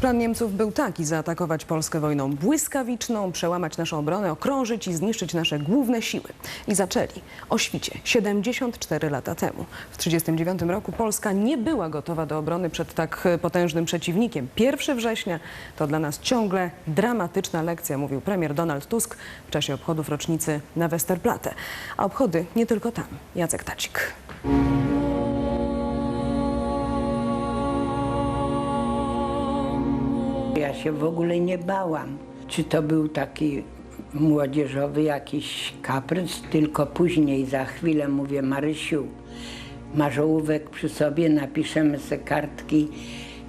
Plan Niemców był taki: zaatakować Polskę wojną błyskawiczną, przełamać naszą obronę, okrążyć i zniszczyć nasze główne siły. I zaczęli o świcie 74 lata temu. W 1939 roku Polska nie była gotowa do obrony przed tak potężnym przeciwnikiem. 1 września to dla nas ciągle dramatyczna lekcja, mówił premier Donald Tusk w czasie obchodów rocznicy na Westerplatte. A obchody nie tylko tam. Jacek Tacik. Się w ogóle nie bałam. Czy to był taki młodzieżowy jakiś kaprys, tylko później za chwilę mówię Marysiu, masz ołówek przy sobie, napiszemy se kartki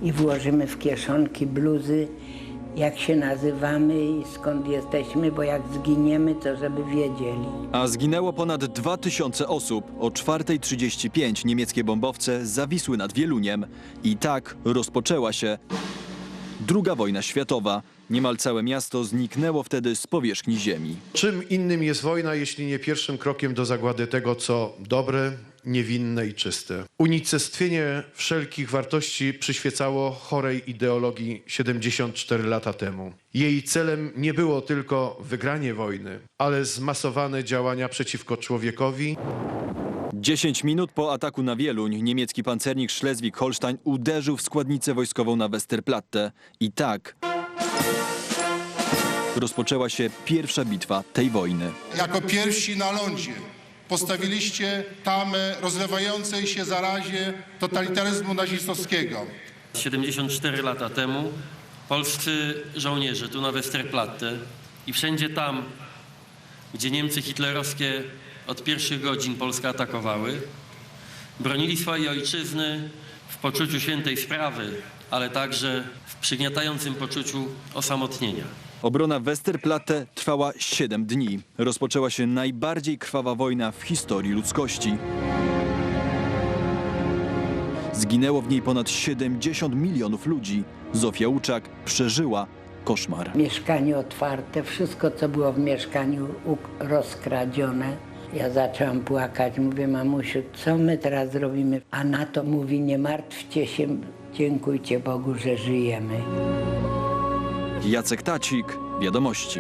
i włożymy w kieszonki bluzy, jak się nazywamy i skąd jesteśmy, bo jak zginiemy, to żeby wiedzieli. A zginęło ponad 2000 osób. O 4.35 niemieckie bombowce zawisły nad Wieluniem. I tak rozpoczęła się druga wojna światowa. Niemal całe miasto zniknęło wtedy z powierzchni ziemi. Czym innym jest wojna, jeśli nie pierwszym krokiem do zagłady tego, co dobre, niewinne i czyste? Unicestwienie wszelkich wartości przyświecało chorej ideologii 74 lata temu. Jej celem nie było tylko wygranie wojny, ale zmasowane działania przeciwko człowiekowi 10 minut po ataku na Wieluń niemiecki pancernik Schleswig-Holstein uderzył w składnicę wojskową na Westerplatte. I tak rozpoczęła się pierwsza bitwa tej wojny. jako pierwsi na lądzie postawiliście tamę rozlewającej się zarazie totalitaryzmu nazistowskiego. 74 lata temu polscy żołnierze tu na Westerplatte i wszędzie tam, gdzie Niemcy hitlerowskie od pierwszych godzin Polskę atakowały, bronili swojej ojczyzny w poczuciu świętej sprawy, ale także w przygniatającym poczuciu osamotnienia. Obrona Westerplatte trwała 7 dni. Rozpoczęła się najbardziej krwawa wojna w historii ludzkości. Zginęło w niej ponad 70 milionów ludzi. Zofia Łuczak przeżyła koszmar. Mieszkanie otwarte, wszystko co było w mieszkaniu rozkradzione. Ja zaczęłam płakać, mówię mamusiu, co my teraz zrobimy? A na to mówi, nie martwcie się, dziękujcie Bogu, że żyjemy. Jacek Tacik, Wiadomości.